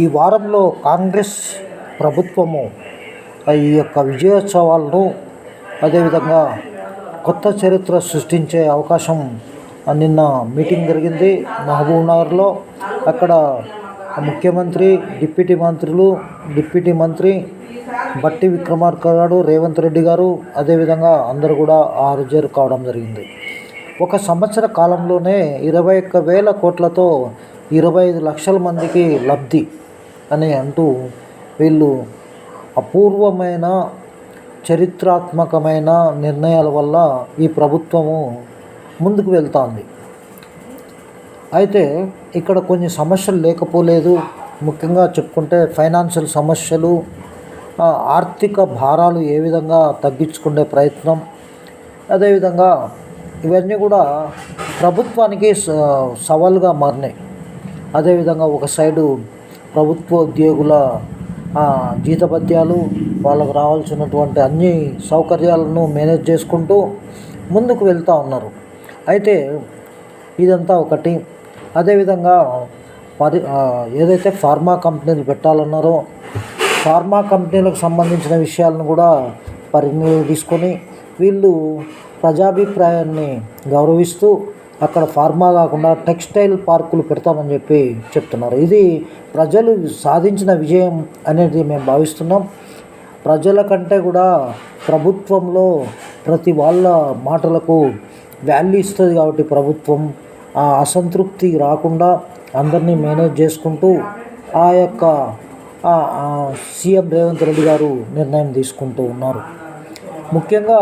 ఈ వారంలో కాంగ్రెస్ ప్రభుత్వము ఈ యొక్క విజయోత్సవాలను అదేవిధంగా కొత్త చరిత్ర సృష్టించే అవకాశం నిన్న మీటింగ్ జరిగింది మహబూబ్నగర్లో. అక్కడ ముఖ్యమంత్రి డిప్యూటీ మంత్రులు డిప్యూటీ మంత్రి బట్టి విక్రమార్క గారు రేవంత్ రెడ్డి గారు అదేవిధంగా అందరూ కూడా హాజరు కావడం జరిగింది. ఒక సంవత్సర కాలంలోనే ఇరవై ఒక్క వేల కోట్లతో ఇరవై ఐదు లక్షల మందికి లబ్ధి అని అంటూ వీళ్ళు అపూర్వమైన చరిత్రాత్మకమైన నిర్ణయాల వల్ల ఈ ప్రభుత్వము ముందుకు వెళ్తోంది. అయితే ఇక్కడ కొన్ని సమస్యలు లేకపోలేదు. ముఖ్యంగా చెప్పుకుంటే ఫైనాన్షియల్ సమస్యలు ఆర్థిక భారాలు ఏ విధంగా తగ్గించుకునే ప్రయత్నం అదేవిధంగా ఇవన్నీ కూడా ప్రభుత్వానికి స- సవాలుగా మారినాయి. అదేవిధంగా ఒక సైడు ప్రభుత్వ ఉద్యోగుల జీతభత్యాలు వాళ్ళకు రావాల్సినటువంటి అన్ని సౌకర్యాలను మేనేజ్ చేసుకుంటూ ముందుకు వెళ్తూ ఉన్నారు. అయితే ఇదంతా ఒకటి. అదేవిధంగా పరి ఏదైతే ఫార్మా కంపెనీలు పెట్టాలన్నారో ఫార్మా కంపెనీలకు సంబంధించిన విషయాలను కూడా పరిగణలోకి తీసుకొని వీళ్ళు ప్రజాభిప్రాయాన్ని గౌరవిస్తూ అక్కడ ఫార్మా కాకుండా టెక్స్టైల్ పార్కులు పెడతామని చెప్పి చెప్తున్నారు. ఇది ప్రజలు సాధించిన విజయం అనేది మేము భావిస్తున్నాం. ప్రజల కంటే కూడా ప్రభుత్వంలో ప్రతి వాళ్ళ మాటలకు వాల్యూ ఇస్తుంది కాబట్టి ప్రభుత్వం ఆ అసంతృప్తి రాకుండా అందరినీ మేనేజ్ చేసుకుంటూ ఆ యొక్క సీఎం రేవంత్ రెడ్డి గారు నిర్ణయం తీసుకుంటూ ఉన్నారు. ముఖ్యంగా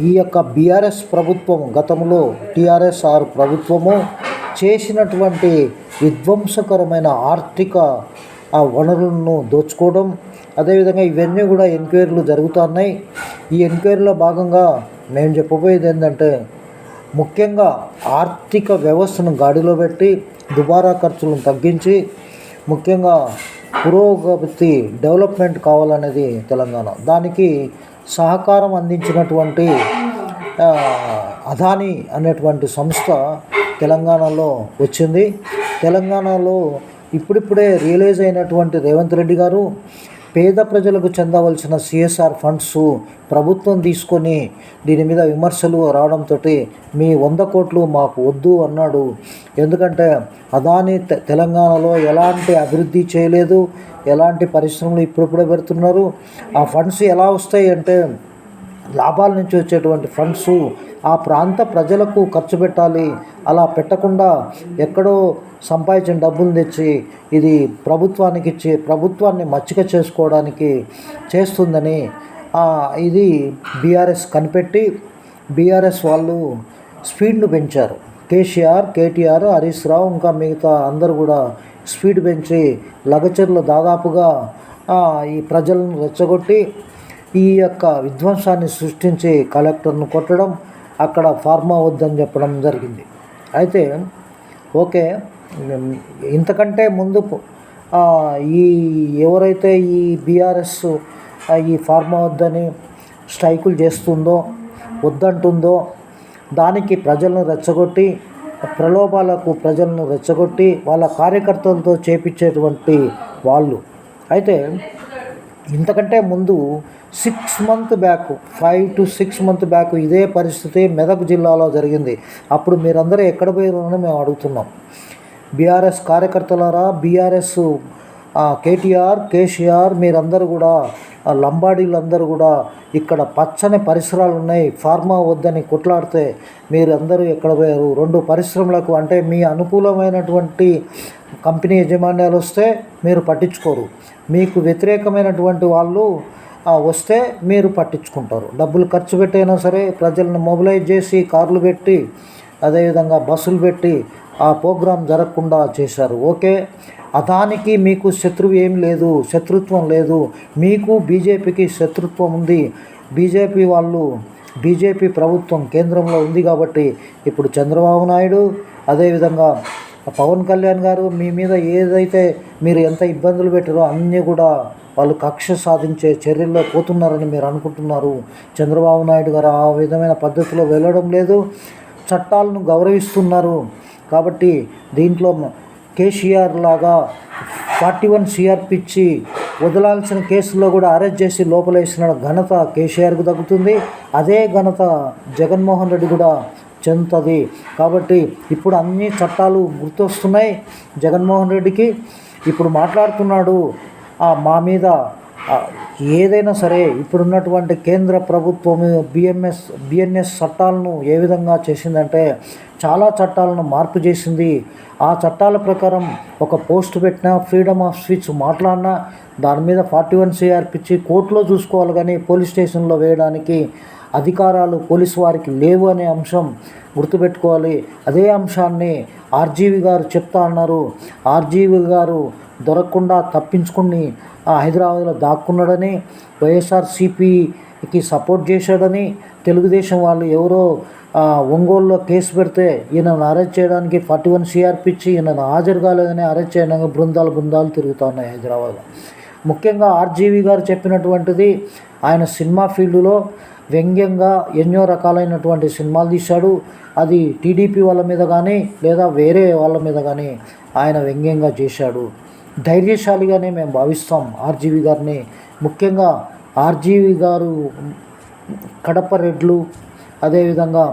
ఈ యొక్క బీఆర్ఎస్ ప్రభుత్వం గతంలో టీఆర్ఎస్ఆర్ ప్రభుత్వము చేసినటువంటి విధ్వంసకరమైన ఆర్థిక ఆ వనరులను దోచుకోవడం. అదేవిధంగా ఇవన్నీ కూడా ఎంక్వైరీలు జరుగుతున్నాయి ఈ ఎంక్వైరీలో భాగంగా మేము చెప్పబోయేది ఏంటంటే ముఖ్యంగా ఆర్థిక వ్యవస్థను గాడిలో పెట్టి దుబారా ఖర్చులను తగ్గించి ముఖ్యంగా పురోగతి డెవలప్మెంట్ కావాలనేది తెలంగాణ. దానికి సహకారం అందించినటువంటి ఆ, అదాని అనేటువంటి సంస్థ తెలంగాణలో వచ్చింది. తెలంగాణలో ఇప్పుడిప్పుడే రియలైజ్ అయినటువంటి రేవంత్ రెడ్డి గారు పేద ప్రజలకు చెందవలసిన సిఎస్ఆర్ ఫండ్స్ ప్రభుత్వం తీసుకొని దీని మీద విమర్శలు రావడంతో మీ వంద కోట్లు మాకు వద్దు అన్నాడు. ఎందుకంటే అదాని తె- తెలంగాణలో ఎలాంటి అభివృద్ధి చేయలేదు ఎలాంటి పరిశ్రమలు ఇప్పుడిప్పుడే పెడుతున్నారు ఆ ఫండ్స్ ఎలా వస్తాయి అంటే లాభాల నుంచి వచ్చేటువంటి ఫండ్స్ ఆ ప్రాంత ప్రజలకు ఖర్చు పెట్టాలి. అలా పెట్టకుండా ఎక్కడో సంపాదించిన డబ్బులు తెచ్చి ఇది ప్రభుత్వానికి ఇచ్చి ప్రభుత్వాన్ని మచ్చిక చేసుకోవడానికి చేస్తుందని ఇది బీఆర్ఎస్ కనిపెట్టి బీఆర్ఎస్ వాళ్ళు స్పీడ్ను పెంచారు. కేసీఆర్ కేటీఆర్ హరీష్ రావు ఇంకా మిగతా అందరు కూడా స్పీడ్ పెంచి లగచర్లు దాదాపుగా ఈ ప్రజలను రెచ్చగొట్టి ఈ యొక్క విధ్వంసాన్ని సృష్టించి కలెక్టర్ను కొట్టడం అక్కడ ఫార్మా వద్దని చెప్పడం జరిగింది. అయితే ఓకే ఇంతకంటే ముందు ఈ ఎవరైతే ఈ బీఆర్ఎస్ ఈ ఫార్మా వద్దని స్ట్రైకులు చేస్తుందో వద్దంటుందో దానికి ప్రజలను రెచ్చగొట్టి ప్రలోభాలకు ప్రజలను రెచ్చగొట్టి వాళ్ళ కార్యకర్తలతో చేపించేటువంటి వాళ్ళు. అయితే ఇంతకంటే ముందు six month back five to six month back ఇదే పరిస్థితి మెదక్ జిల్లాలో జరిగింది. అప్పుడు మీరందరూ ఎక్కడ పోయారని మేము అడుగుతున్నాం. బీఆర్ఎస్ కార్యకర్తలారా బీఆర్ఎస్ కేటీఆర్ కేసీఆర్ మీరందరూ కూడా లంబాడీలందరూ కూడా ఇక్కడ పచ్చని పరిసరాలు ఉన్నాయి ఫార్మా వద్దని కొట్లాడితే మీరందరూ ఎక్కడ పోయారు? రెండు పరిశ్రమలకు అంటే మీ అనుకూలమైనటువంటి కంపెనీ యజమాన్యాలు వస్తే మీరు పట్టించుకోరు. మీకు వ్యతిరేకమైనటువంటి వాళ్ళు వస్తే మీరు పట్టించుకుంటారు. డబ్బులు ఖర్చు పెట్టైనా సరే ప్రజలను మొబిలైజ్ చేసి కార్లు పెట్టి అదేవిధంగా బస్సులు పెట్టి ఆ ప్రోగ్రాం జరగకుండా చేశారు. ఓకే అదానికి మీకు శత్రువు ఏం లేదు శత్రుత్వం లేదు. మీకు బీజేపీకి శత్రుత్వం ఉంది. బీజేపీ వాళ్ళు బీజేపీ ప్రభుత్వం కేంద్రంలో ఉంది కాబట్టి ఇప్పుడు చంద్రబాబు నాయుడు అదేవిధంగా పవన్ కళ్యాణ్ గారు మీ మీద ఏదైతే మీరు ఎంత ఇబ్బందులు పెట్టారో అన్నీ కూడా వాళ్ళు కక్ష సాధించే చర్యల్లో పోతున్నారని మీరు అనుకుంటున్నారు. చంద్రబాబు నాయుడు గారు ఆ విధమైన పద్ధతిలో వెళ్ళడం లేదు. చట్టాలను గౌరవిస్తున్నారు. కాబట్టి దీంట్లో కేసీఆర్ లాగా ఫార్టీ వన్ సిఆర్పి పిచ్చి వదలాల్సిన కేసుల్లో కూడా అరెస్ట్ చేసి లోపలేసిన ఘనత కేసీఆర్కు దక్కుతుంది అదే ఘనత జగన్మోహన్ రెడ్డి కూడా చెందుతుంది. కాబట్టి ఇప్పుడు అన్ని చట్టాలు గుర్తొస్తున్నాయి జగన్మోహన్ రెడ్డికి. ఇప్పుడు మాట్లాడుతున్నాడు మా మీద ఏదైనా సరే ఇప్పుడున్నటువంటి కేంద్ర ప్రభుత్వం బిఎంఎస్ బిఎన్ఎస్ చట్టాలను ఏ విధంగా చేసిందంటే చాలా చట్టాలను మార్పు చేసింది. ఆ చట్టాల ప్రకారం ఒక పోస్ట్ పెట్టినా ఫ్రీడమ్ ఆఫ్ స్పీచ్ మాట్లాడినా దాని మీద ఫార్టీ వన్ సిఆర్ పిచ్చి కోర్టులో చూసుకోవాలి కానీ పోలీస్ స్టేషన్లో వేయడానికి అధికారాలు పోలీసు వారికి లేవు అనే అంశం గుర్తుపెట్టుకోవాలి. అదే అంశాన్ని ఆర్జీవి గారు చెప్తా అన్నారు. ఆర్జీవి గారు దొరకకుండా తప్పించుకుని ఆ హైదరాబాద్లో దాక్కున్నాడని వైఎస్ఆర్సీపీకి సపోర్ట్ చేశాడని తెలుగుదేశం వాళ్ళు ఎవరో ఒంగోలులో కేసు పెడితే ఈయనను అరెస్ట్ చేయడానికి ఫార్టీ వన్ సిఆర్పి ఇచ్చి ఈయనను హాజరు కాలేదని అరెస్ట్ చేయడానికి బృందాలు బృందాలు తిరుగుతూ ఉన్నాయి హైదరాబాద్లో. ముఖ్యంగా ఆర్జీవి గారు చెప్పినటువంటిది ఆయన సినిమా ఫీల్డ్లో వ్యంగ్యంగా ఎన్నో రకాలైనటువంటి సినిమాలు తీశాడు. అది టీడీపీ వాళ్ళ మీద కానీ లేదా వేరే వాళ్ళ మీద కానీ ఆయన వ్యంగ్యంగా చేశాడు. ధైర్యశాలిగానే మేము భావిస్తాం ఆర్జీవి గారిని. ముఖ్యంగా ఆర్జీవి గారు కడప రెడ్లు అదేవిధంగా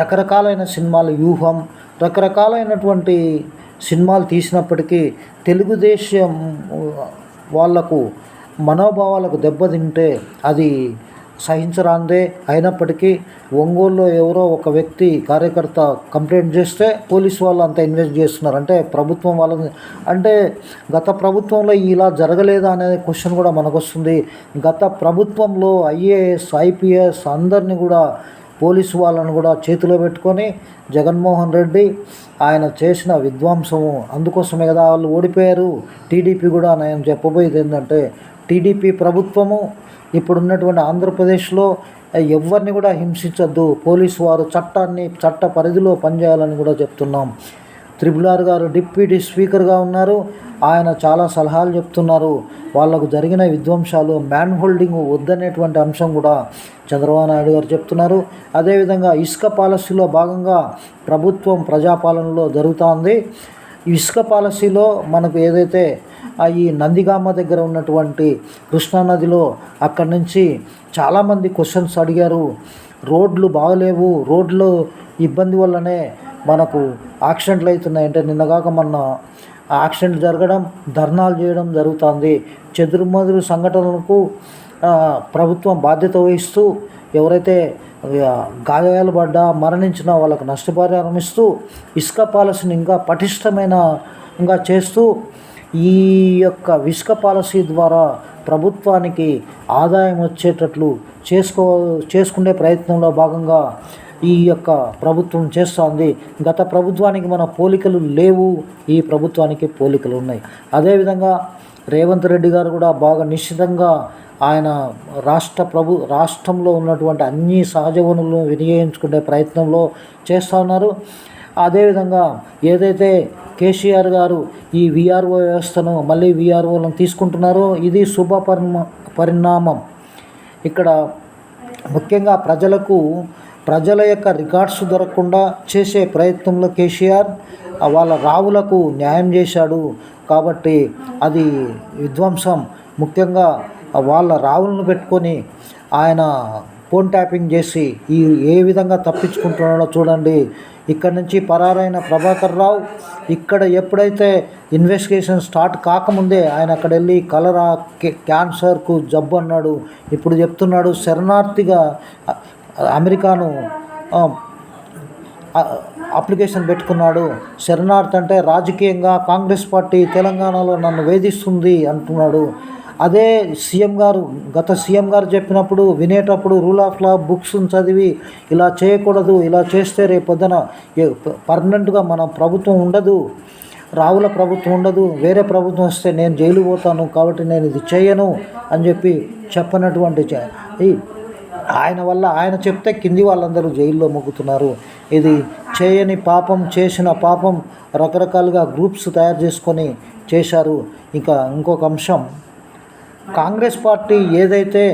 రకరకాలైన సినిమాలు వ్యూహం రకరకాలైనటువంటి సినిమాలు తీసినప్పటికీ తెలుగుదేశం వాళ్ళకు మనోభావాలకు దెబ్బతింటే అది సహించరాందే. అయినప్పటికీ ఒంగోలులో ఎవరో ఒక వ్యక్తి కార్యకర్త కంప్లైంట్ చేస్తే పోలీస్ వాళ్ళు అంతా ఇన్వెస్ట్ చేస్తున్నారు. అంటే ప్రభుత్వం వాళ్ళని అంటే గత ప్రభుత్వంలో ఇలా జరగలేదా అనే క్వశ్చన్ కూడా మనకు వస్తుంది గత ప్రభుత్వంలో ఐఏఎస్ ఐపీఎస్ అందరినీ కూడా పోలీసు వాళ్ళను కూడా చేతిలో పెట్టుకొని జగన్మోహన్ రెడ్డి ఆయన చేసిన విధ్వంసము అందుకోసమే కదా వాళ్ళు ఓడిపోయారు. టీడీపీ కూడా నేను చెప్పబోయేది ఏంటంటే టీడీపీ ప్రభుత్వము ఇప్పుడున్నటువంటి ఆంధ్రప్రదేశ్లో ఎవరిని కూడా హింసించొద్దు. పోలీసు వారు చట్టాన్ని చట్ట పరిధిలో పనిచేయాలని కూడా చెప్తున్నాం. త్రిపుల్ ఆర్ గారు డిప్యూటీ స్పీకర్గా ఉన్నారు. ఆయన చాలా సలహాలు చెప్తున్నారు. వాళ్ళకు జరిగిన విధ్వంసాలు మ్యాన్ హోల్డింగ్ వద్దనేటువంటి అంశం కూడా చంద్రబాబు నాయుడు గారు చెప్తున్నారు. అదేవిధంగా ఇసుక పాలసీలో భాగంగా ప్రభుత్వం ప్రజాపాలనలో జరుగుతోంది. ఇసుక పాలసీలో మనకు ఏదైతే ఈ నందిగామ దగ్గర ఉన్నటువంటి కృష్ణానదిలో అక్కడి నుంచి చాలామంది క్వశ్చన్స్ అడిగారు. రోడ్లు బాగలేవు. రోడ్లు ఇబ్బంది వల్లనే మనకు యాక్సిడెంట్లు అవుతున్నాయి. అంటే నిన్నగాక మొన్న యాక్సిడెంట్ జరగడం ధర్నాలు చేయడం జరుగుతుంది. చెదురుమదురు సంఘటనలకు ప్రభుత్వం బాధ్యత వహిస్తూ ఎవరైతే గాయాలు పడ్డా మరణించిన వాళ్ళకు నష్టపరిహారం ఇస్తూ ఇసుక పాలసీని ఇంకా పటిష్టమైన ఇంకా చేస్తూ ఈ యొక్క ఇసుక పాలసీ ద్వారా ప్రభుత్వానికి ఆదాయం వచ్చేటట్లు చేసుకో చేసుకునే ప్రయత్నంలో భాగంగా ఈ యొక్క ప్రభుత్వం చేస్తోంది. గత ప్రభుత్వానికి మన పోలికలు లేవు. ఈ ప్రభుత్వానికి పోలికలు ఉన్నాయి. అదేవిధంగా రేవంత్ రెడ్డి గారు కూడా బాగా నిశ్చితంగా ఆయన రాష్ట్ర ప్రభు రాష్ట్రంలో ఉన్నటువంటి అన్ని సహజ వనరులను వినియోగించుకునే ప్రయత్నంలో చేస్తూ ఉన్నారు. అదేవిధంగా ఏదైతే కేసీఆర్ గారు ఈ విఆర్ఓ వ్యవస్థను మళ్ళీ విఆర్ఓలను తీసుకుంటున్నారో ఇది శుభ పరిణా పరిణామం. ఇక్కడ ముఖ్యంగా ప్రజలకు ప్రజల యొక్క రికార్డ్స్ దొరకకుండా చేసే ప్రయత్నంలో కేసీఆర్ వాళ్ళ రావులకు న్యాయం చేశాడు. కాబట్టి అది విధ్వంసం. ముఖ్యంగా వాళ్ళ రావులను పెట్టుకొని ఆయన ఫోన్ ట్యాపింగ్ చేసి ఈ ఏ విధంగా తప్పించుకుంటున్నాడో చూడండి. ఇక్కడ నుంచి పరారైన ప్రభాకర్ రావు ఇక్కడ ఎప్పుడైతే ఇన్వెస్టిగేషన్ స్టార్ట్ కాకముందే ఆయన అక్కడ వెళ్ళి కలరా క్యాన్సర్కు జబ్బు అన్నాడు ఇప్పుడు చెప్తున్నాడు శరణార్థిగా అమెరికాను అప్లికేషన్ పెట్టుకున్నాడు. శరణార్థి అంటే రాజకీయంగా కాంగ్రెస్ పార్టీ తెలంగాణలో నన్ను వేధిస్తుంది అంటున్నాడు. అదే సీఎం గారు గత సీఎం గారు చెప్పినప్పుడు వినేటప్పుడు రూల్ ఆఫ్ లా బుక్స్ చదివి ఇలా చేయకూడదు ఇలా చేస్తే రేపొద్దున పర్మనెంట్గా మన ప్రభుత్వం ఉండదు రావుల ప్రభుత్వం ఉండదు వేరే ప్రభుత్వం వస్తే నేను జైలు పోతాను కాబట్టి నేను ఇది చేయను అని చెప్పి చెప్పనటువంటి ఈ ఆయన వల్ల ఆయన చెప్తే కింది వాళ్ళందరూ జైల్లో మొగ్గుతున్నారు. ఇది చేయని పాపం చేసిన పాపం రకరకాలుగా గ్రూప్స్ తయారు చేసుకొని చేశారు. ఇంకా ఇంకొక అంశం. కాంగ్రెస్ పార్టీ ఏదైతే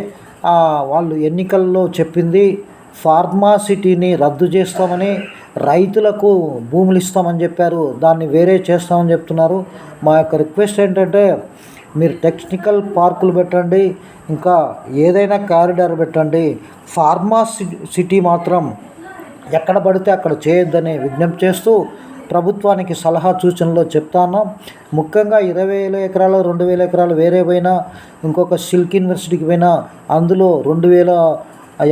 వాళ్ళు ఎన్నికల్లో చెప్పింది ఫార్మాసిటీని రద్దు చేస్తామని రైతులకు భూములు ఇస్తామని చెప్పారు దాన్ని వేరే చేస్తామని చెప్తున్నారు. మా యొక్క రిక్వెస్ట్ ఏంటంటే మీరు టెక్నికల్ పార్కులు పెట్టండి ఇంకా ఏదైనా కారిడార్ పెట్టండి. ఫార్మాసి సిటీ మాత్రం ఎక్కడ పడితే అక్కడ చేయొద్దని విజ్ఞప్తి చేస్తూ ప్రభుత్వానికి సలహా సూచనలు చెప్తాను? ముఖ్యంగా ఇరవై వేల ఎకరాలు రెండు వేల ఎకరాలు వేరే పోయినా ఇంకొక సిల్క్ యూనివర్సిటీకి పోయినా అందులో రెండు వేల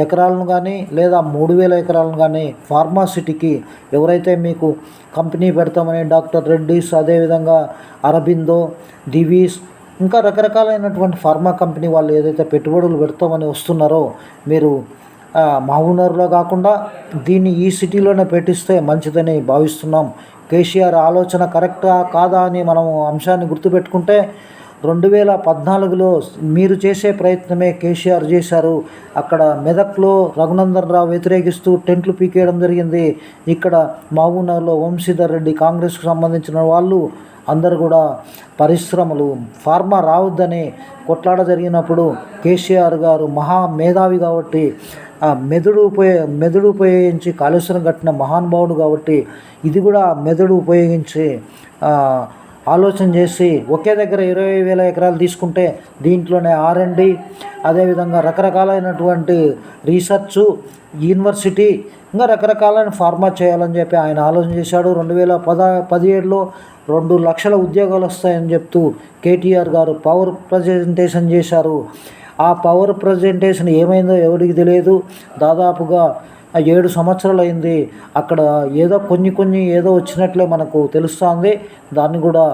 ఎకరాలను కానీ లేదా మూడు వేల ఎకరాలను కానీ ఫార్మాసిటీకి ఎవరైతే మీకు కంపెనీ పెడతామని డాక్టర్ రెడ్డిస్ అదేవిధంగా అరబిందో దివీస్ ఇంకా రకరకాలైనటువంటి ఫార్మా కంపెనీ వాళ్ళు ఏదైతే పెట్టుబడులు పెడతామని వస్తున్నారో మీరు మహబూబ్నగర్లో కాకుండా దీన్ని ఈ సిటీలోనే పెట్టిస్తే మంచిదని భావిస్తున్నాం. కేసీఆర్ ఆలోచన కరెక్టా కాదా అని మనం అంశాన్ని గుర్తుపెట్టుకుంటే రెండు వేల పద్నాలుగులో మీరు చేసే ప్రయత్నమే కేసీఆర్ చేశారు. అక్కడ మెదక్లో రఘునందన్ రావు వ్యతిరేకిస్తూ టెంట్లు పీకేయడం జరిగింది. ఇక్కడ మహబూబ్నగర్లో వంశీధర్ రెడ్డి కాంగ్రెస్కు సంబంధించిన వాళ్ళు అందరు కూడా పరిశ్రమలు ఫార్మా రావద్దని కొట్లాడ జరిగినప్పుడు కేసీఆర్ గారు మహా మేధావి కాబట్టి ఆ మెదడు ఉపయోగ మెదడు ఉపయోగించి కాళేశ్వరం కట్టిన మహానుభావుడు కాబట్టి ఇది కూడా మెదడు ఉపయోగించి ఆలోచన చేసి ఒకే దగ్గర ఇరవై వేల ఎకరాలు తీసుకుంటే దీంట్లోనే ఆర్ఎండి అదేవిధంగా రకరకాలైనటువంటి రీసెర్చ్ యూనివర్సిటీ ఇంకా రకరకాలైన ఫార్మా చేయాలని చెప్పి ఆయన ఆలోచన చేశాడు. రెండు వేల పద పదిహేడులో రెండు లక్షల ఉద్యోగాలు వస్తాయని చెప్తూ కేటీఆర్ గారు పవర్ ప్రజెంటేషన్ చేశారు. ఆ పవర్ ప్రజెంటేషన్ ఏమైందో ఎవరికి తెలియదు. దాదాపుగా ఏడు సంవత్సరాలు అయింది అక్కడ ఏదో కొన్ని కొన్ని ఏదో వచ్చినట్లే మనకు తెలుస్తుంది. దాన్ని కూడా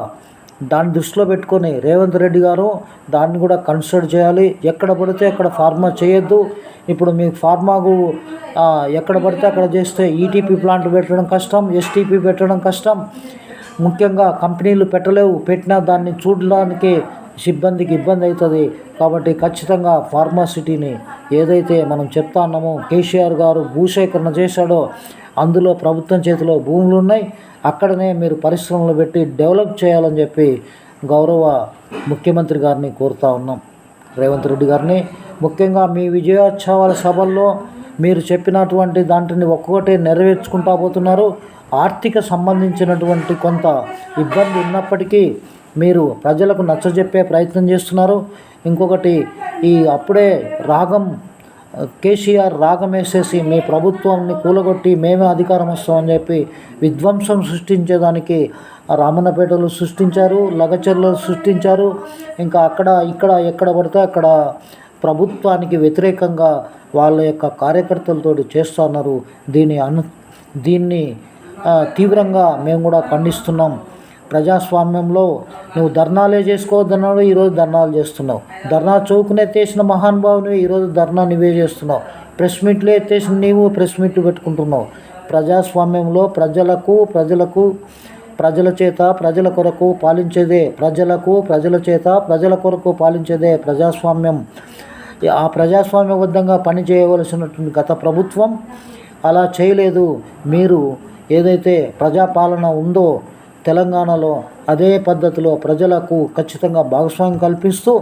దాన్ని దృష్టిలో పెట్టుకొని రేవంత్ రెడ్డి గారు దాన్ని కూడా కన్సిడర్ చేయాలి. ఎక్కడ పడితే అక్కడ ఫార్మా చేయొద్దు. ఇప్పుడు మీకు ఫార్మాకు ఎక్కడ పడితే అక్కడ చేస్తే ఈటీపీ ప్లాంట్ పెట్టడం కష్టం ఎస్టీపీ పెట్టడం కష్టం. ముఖ్యంగా కంపెనీలు పెట్టలేవు. పెట్టినా దాన్ని చూడడానికి సిబ్బందికి ఇబ్బంది అవుతుంది. కాబట్టి ఖచ్చితంగా ఫార్మాసిటీని ఏదైతే మనం చెప్తా ఉన్నామో కేసీఆర్ గారు భూసేకరణ చేశాడో అందులో ప్రభుత్వం చేతిలో భూములు ఉన్నాయి. అక్కడనే మీరు పరిశ్రమలు పెట్టి డెవలప్ చేయాలని చెప్పి గౌరవ ముఖ్యమంత్రి గారిని కోరుతా ఉన్నాం. రేవంత్ రెడ్డి గారిని. ముఖ్యంగా మీ విజయోత్సవాల సభల్లో మీరు చెప్పినటువంటి దాంట్ని ఒక్కొక్కటే నెరవేర్చుకుంటా పోతున్నారు. ఆర్థిక సంబంధించినటువంటి కొంత ఇబ్బంది ఉన్నప్పటికీ మీరు ప్రజలకు నచ్చజెప్పే ప్రయత్నం చేస్తున్నారు. ఇంకొకటి ఈ అప్పుడే రాగం కేసీఆర్ రాగం వేసేసి మీ ప్రభుత్వాన్ని కూలగొట్టి మేమే అధికారం వస్తామని చెప్పి విధ్వంసం సృష్టించేదానికి రామన్నపేటలు సృష్టించారు లగచర్లు సృష్టించారు. ఇంకా అక్కడ ఇక్కడ ఎక్కడ పడితే అక్కడ ప్రభుత్వానికి వ్యతిరేకంగా వాళ్ళ యొక్క కార్యకర్తలతో చేస్తున్నారు దీని అను దీన్ని తీవ్రంగా మేము కూడా ఖండిస్తున్నాం. ప్రజాస్వామ్యంలో నువ్వు ధర్నాలే చేసుకోవద్దన్నాడు ఈరోజు ధర్నాలు చేస్తున్నావు. ధర్నా చౌకునే ఎత్తేసిన మహానుభావుని ఈరోజు ధర్నా నువ్వే చేస్తున్నావు. ప్రెస్ మీట్లు ఎత్తేసిన నీవు ప్రెస్ మీట్లు పెట్టుకుంటున్నావు. ప్రజాస్వామ్యంలో ప్రజలకు ప్రజలకు ప్రజల చేత ప్రజల కొరకు పాలించేదే ప్రజలకు ప్రజల చేత ప్రజల కొరకు పాలించేదే ప్రజాస్వామ్యం. ఆ ప్రజాస్వామ్యబద్ధంగా పనిచేయవలసినటువంటి గత ప్రభుత్వం అలా చేయలేదు. మీరు ఏదైతే ప్రజాపాలన ఉందో తెలంగాణలో అదే పద్ధతిలో ప్రజలకు ఖచ్చితంగా భాగస్వామ్యం కల్పిస్తూ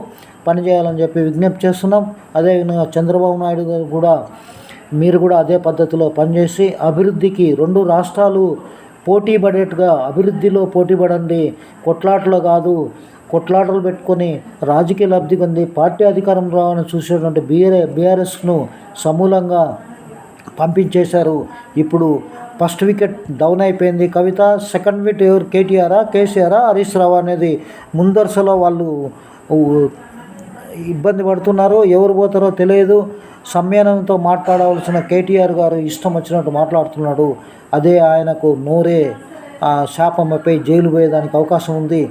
పనిచేయాలని చెప్పి విజ్ఞప్తి చేస్తున్నాం. అదేవిధంగా చంద్రబాబు నాయుడు గారు కూడా మీరు కూడా అదే పద్ధతిలో పనిచేసి అభివృద్ధికి రెండు రాష్ట్రాలు పోటీ పడేట్టుగా అభివృద్ధిలో పోటీ పడండి. కొట్లాటలో కాదు కొట్లాటలు పెట్టుకొని రాజకీయ లబ్ధి పొంది పార్టీ అధికారం రావాలని చూసేటువంటి బీఆర్ బీఆర్ఎస్ను సమూలంగా పంపించేశారు. ఇప్పుడు ఫస్ట్ వికెట్ డౌన్ అయిపోయింది. కవిత సెకండ్ వికెట్ ఎవరు? కేటీఆరా? కేసీఆరా? హరీష్ రావు అనేది ముందరసలో వాళ్ళు ఇబ్బంది పడుతున్నారు. ఎవరు పోతారో తెలియదు. సంయమనంతో మాట్లాడవలసిన కేటీఆర్ గారు ఇష్టం వచ్చినట్టు మాట్లాడుతున్నాడు. అదే ఆయనకు నోరే ఆ జైలు పోయేదానికి అవకాశం ఉంది.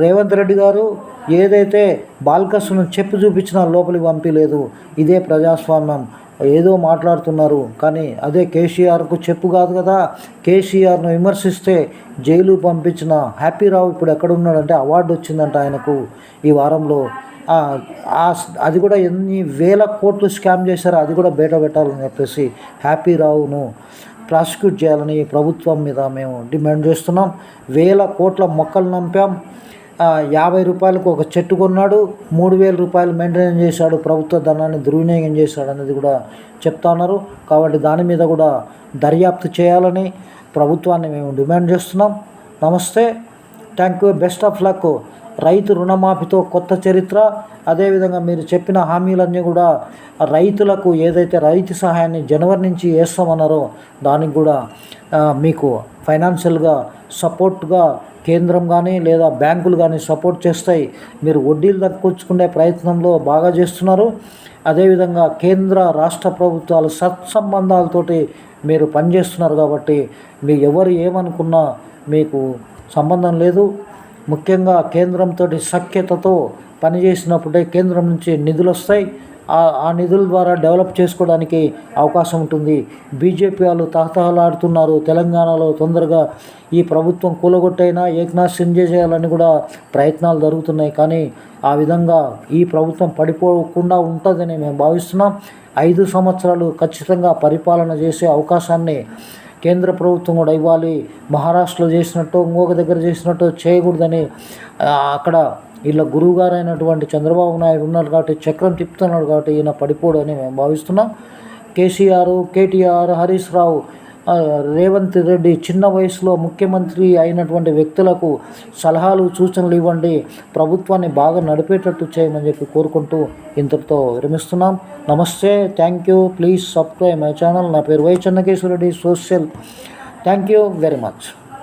రేవంత్ రెడ్డి గారు ఏదైతే బాల్కస్ను చెప్పు చూపించినా లోపలికి పంపించలేదు ఇదే ప్రజాస్వామ్యం. ఏదో మాట్లాడుతున్నారు. కానీ అదే కేసీఆర్కు చెప్పు కాదు కదా. కేసీఆర్ను విమర్శిస్తే జైలు పంపించిన హ్యాపీ రావు ఇప్పుడు ఎక్కడ ఉన్నాడంటే అవార్డు వచ్చిందంట ఆయనకు ఈ వారంలో. అది కూడా ఎన్ని వేల కోట్లు స్కామ్ చేశారో అది కూడా బయట పెట్టాలని చెప్పేసి హ్యాపీ రావును ప్రాసిక్యూట్ చేయాలని ప్రభుత్వం మీద మేము డిమాండ్ చేస్తున్నాం. వేల కోట్ల మొక్కలు నంపాం. యాభై రూపాయలకు ఒక చెట్టు కొన్నాడు మూడు వేల రూపాయలు మెయింటైన్ చేశాడు ప్రభుత్వ ధనాన్ని దుర్వినియోగం చేశాడు అనేది కూడా చెప్తా ఉన్నారు. కాబట్టి దాని మీద కూడా దర్యాప్తు చేయాలని ప్రభుత్వాన్ని మేము డిమాండ్ చేస్తున్నాం. నమస్తే thank you best of luck రైతు రుణమాఫీతో కొత్త చరిత్ర. అదేవిధంగా మీరు చెప్పిన హామీలన్నీ కూడా రైతులకు ఏదైతే రైతు సహాయాన్ని జనవరి నుంచి వేస్తామన్నారో దానికి కూడా మీకు ఫైనాన్షియల్గా సపోర్ట్గా కేంద్రం కానీ లేదా బ్యాంకులు కానీ సపోర్ట్ చేస్తాయి. మీరు వడ్డీలు దక్కించుకునే ప్రయత్నంలో బాగా చేస్తున్నారు. అదేవిధంగా కేంద్ర రాష్ట్ర ప్రభుత్వాలు సత్సంబంధాలతోటి మీరు పనిచేస్తున్నారు కాబట్టి మీ ఎవరు ఏమనుకున్నా మీకు సంబంధం లేదు. ముఖ్యంగా కేంద్రంతో సఖ్యతతో పనిచేసినప్పుడే కేంద్రం నుంచి నిధులు వస్తాయి ఆ నిధుల ద్వారా డెవలప్ చేసుకోవడానికి అవకాశం ఉంటుంది. బీజేపీ వాళ్ళు తహతహలాడుతున్నారు. తెలంగాణలో తొందరగా ఈ ప్రభుత్వం కూలగొట్టైనా ఏకనాశనం చేయాలని కూడా ప్రయత్నాలు జరుగుతున్నాయి. కానీ ఆ విధంగా ఈ ప్రభుత్వం పడిపోకుండా ఉంటుందని మేము భావిస్తున్నాం. ఐదు సంవత్సరాలు ఖచ్చితంగా పరిపాలన చేసే అవకాశాన్ని కేంద్ర ప్రభుత్వం కూడా ఇవ్వాలి. మహారాష్ట్రలో చేసినట్టు ఇంకొక దగ్గర చేసినట్టు చేయకూడదని అక్కడ ఇలా గురువుగారు అయినటువంటి చంద్రబాబు నాయుడు ఉన్నారు కాబట్టి చక్రం తిప్పుతున్నాడు కాబట్టి ఈయన పడిపోడు అని మేము భావిస్తున్నాం. కేసీఆర్ కేటీఆర్ హరీష్ రావు రేవంత్ రెడ్డి చిన్న వయసులో ముఖ్యమంత్రి అయినటువంటి వ్యక్తులకు సలహాలు సూచనలు ఇవ్వండి. ప్రభుత్వాన్ని బాగా నడిపేటట్టు చేయమని చెప్పి కోరుకుంటూ ఇంతటితో విరమిస్తున్నాం. నమస్తే. Thank you. Please subscribe my channel. నా పేరు Y Chennakeswara Reddy social. Thank you very much.